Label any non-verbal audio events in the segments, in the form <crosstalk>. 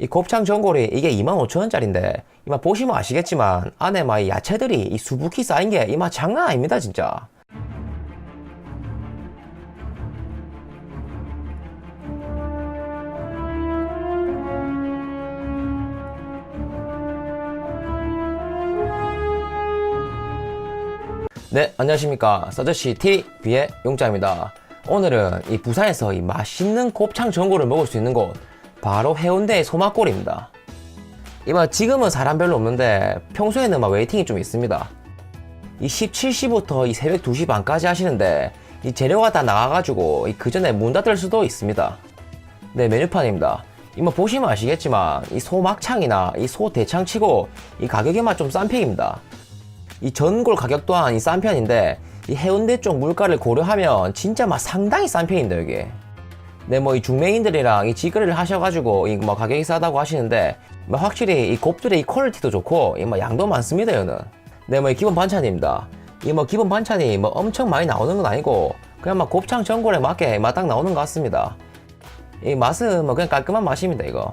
이 곱창 전골이 이게 25,000원짜리인데 이마 보시면 아시겠지만 안에 막 이 야채들이 이 수북히 쌓인 게 이마 장난 아닙니다 진짜. 네, 안녕하십니까. 서저씨 TV의 용자입니다. 오늘은 이 부산에서 이 맛있는 곱창 전골을 먹을 수 있는 곳, 바로 해운대의 소막골입니다. 이마 지금은 사람 별로 없는데 평소에는 막 웨이팅이 좀 있습니다. 이 17시부터 이 새벽 2시 반까지 하시는데 이 재료가 다 나가가지고 그 전에 문 닫을 수도 있습니다. 네, 메뉴판입니다. 이뭐 보시면 아시겠지만 이 소막창이나 이 소대창치고 이 가격이 좀싼 편입니다. 이 전골 가격 또한 이 싼 편인데 이 해운대 쪽 물가를 고려하면 진짜 막 상당히 싼 편입니다 여기. 네, 뭐 이 중매인들이랑 이 지거리를 하셔가지고 이 뭐 가격이 싸다고 하시는데 뭐 확실히 이 곱들의 이 퀄리티도 좋고 이 뭐 양도 많습니다 여는. 네, 뭐 이 기본 반찬입니다. 이 뭐 기본 반찬이 뭐 엄청 많이 나오는 건 아니고 그냥 막 곱창 전골에 맞게 막딱 나오는 것 같습니다. 이 맛은 뭐 그냥 깔끔한 맛입니다 이거.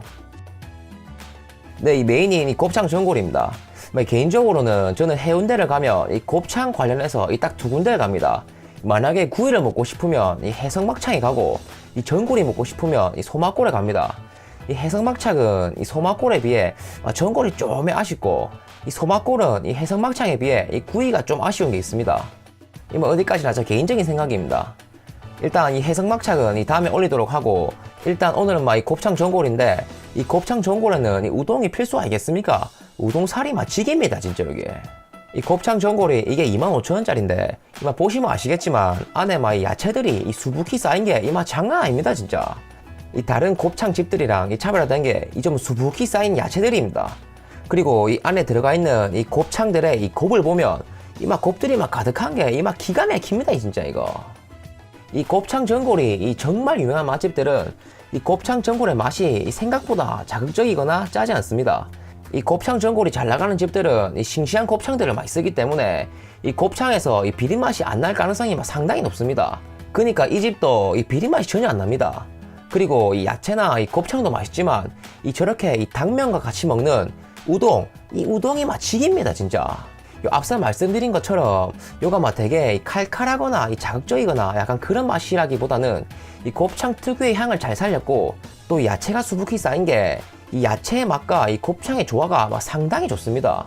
네, 이 메인이 이 곱창 전골입니다. 뭐 개인적으로는 저는 해운대를 가면 이 곱창 관련해서 이 딱 두 군데를 갑니다. 만약에 구이를 먹고 싶으면 이 해성막창에 가고 이 전골이 먹고 싶으면 이 소막골에 갑니다. 이 해성막창은 이 소막골에 비해 아, 전골이 좀 아쉽고 이 소막골은 이 해성막창에 비해 이 구이가 좀 아쉬운 게 있습니다. 이뭐 어디까지나 제 개인적인 생각입니다. 일단 이 해성막창은 이 다음에 올리도록 하고 일단 오늘은 막 이 곱창 전골인데 이 곱창 전골에는 이 우동이 필수 아니겠습니까? 우동 살이 맛지깁니다 진짜 이게 이 곱창 전골이 이게 25,000원짜리인데 이마 보시면 아시겠지만 안에 막이 야채들이 이 수북히 쌓인 게 이마 장난 아닙니다 진짜. 이 다른 곱창 집들이랑 이 차별화된 게 이 좀 수북히 쌓인 야채들입니다. 그리고 이 안에 들어가 있는 이 곱창들의 이 곱을 보면 이마 곱들이 막 가득한 게 이마 기가 막힙니다 진짜 이거. 이 곱창 전골이 이 정말 유명한 맛집들은 이 곱창 전골의 맛이 이 생각보다 자극적이거나 짜지 않습니다. 이 곱창 전골이 잘 나가는 집들은 이 싱싱한 곱창들을 많이 쓰기 때문에 이 곱창에서 이 비린 맛이 안 날 가능성이 막 상당히 높습니다. 그러니까 이 집도 이 비린 맛이 전혀 안 납니다. 그리고 이 야채나 이 곱창도 맛있지만 이 저렇게 이 당면과 같이 먹는 우동, 이 우동이 맛지깁니다 진짜. 요 앞서 말씀드린 것처럼 요가 막 되게 이 칼칼하거나 이 자극적이거나 약간 그런 맛이라기보다는 이 곱창 특유의 향을 잘 살렸고 또 야채가 수북히 쌓인 게 이 야채의 맛과 이 곱창의 조화가 막 상당히 좋습니다.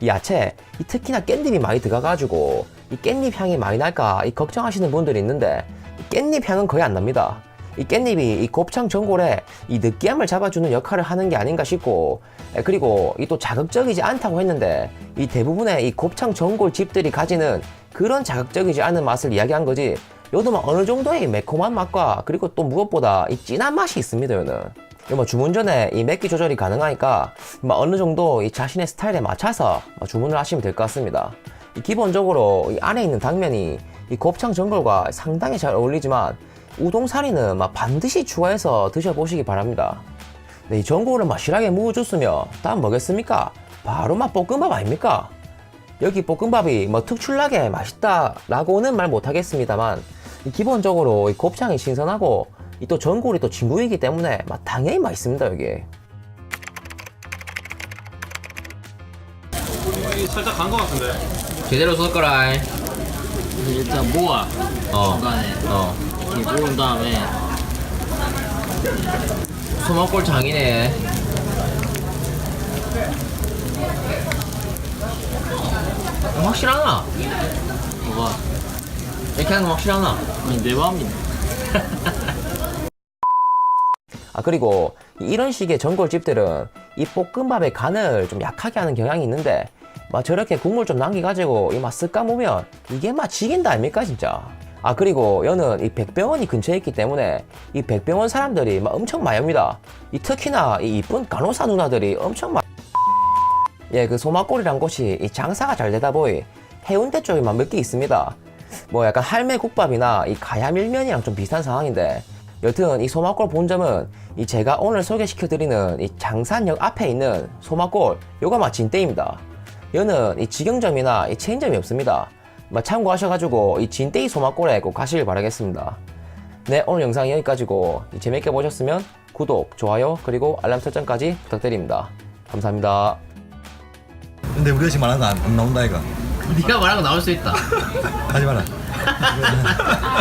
이 야채, 이 특히나 깻잎이 많이 들어가가지고 이 깻잎 향이 많이 날까 이 걱정하시는 분들이 있는데 이 깻잎 향은 거의 안 납니다. 이 깻잎이 이 곱창 전골에 이 느끼함을 잡아주는 역할을 하는 게 아닌가 싶고 에, 그리고 이 또 자극적이지 않다고 했는데 이 대부분의 이 곱창 전골 집들이 가지는 그런 자극적이지 않은 맛을 이야기한 거지 요도 막 어느 정도의 이 매콤한 맛과 그리고 또 무엇보다 이 진한 맛이 있습니다 요는 뭐 주문 전에 이 맵기 조절이 가능하니까 뭐 어느 정도 이 자신의 스타일에 맞춰서 뭐 주문을 하시면 될 것 같습니다. 이 기본적으로 이 안에 있는 당면이 이 곱창 전골과 상당히 잘 어울리지만 우동사리는 막 반드시 추가해서 드셔보시기 바랍니다. 네, 이 전골을 막 실하게 무어줬으면 다음 뭐겠습니까? 바로 막 볶음밥 아닙니까? 여기 볶음밥이 뭐 특출나게 맛있다라고는 말 못하겠습니다만 이 기본적으로 이 곱창이 신선하고 이 또 전골이 또 진국이기 때문에 막 당연히 맛있습니다 여기. 살짝 간거 같은데. 제대로 쏠 거라. 일단 모아 어. 중간에 어. 이렇게 모은 다음에 소막골 장이네. 확실하나? 뭐가 이렇게 하는 거 확실하나? 아니 내 마음이네 <laughs> 아 그리고 이런 식의 전골집들은 이 볶음밥의 간을 좀 약하게 하는 경향이 있는데 막 저렇게 국물 좀 남겨가지고 이맛 쓱 까 보면 이게 막 지긴다 아닙니까 진짜 아 그리고 여는 이 백병원이 근처에 있기 때문에 이 백병원 사람들이 막 엄청 많이 옵니다 이 특히나 이 이쁜 간호사 누나들이 엄청 많 예, 그 소막골이란 곳이 이 장사가 잘 되다 보니 해운대 쪽에만 몇 개 있습니다. 뭐 약간 할매 국밥이나 이 가야밀면이랑 좀 비슷한 상황인데 여튼 이 소막골 본점은 이 제가 오늘 소개시켜드리는 이 장산역 앞에 있는 소막골 요가 진떼입니다. 여는 이 직영점이나 이 체인점이 없습니다. 뭐 참고하셔가지고 이 진떼이 소막골에 꼭 가시길 바라겠습니다. 네 오늘 영상이 여기까지고 이 재밌게 보셨으면 구독, 좋아요, 그리고 알람 설정까지 부탁드립니다. 감사합니다. 근데 우리가 지금 말한 거안 나온다 이거 네가 말한 거 나올 수 있다. 하지 마라 <laughs>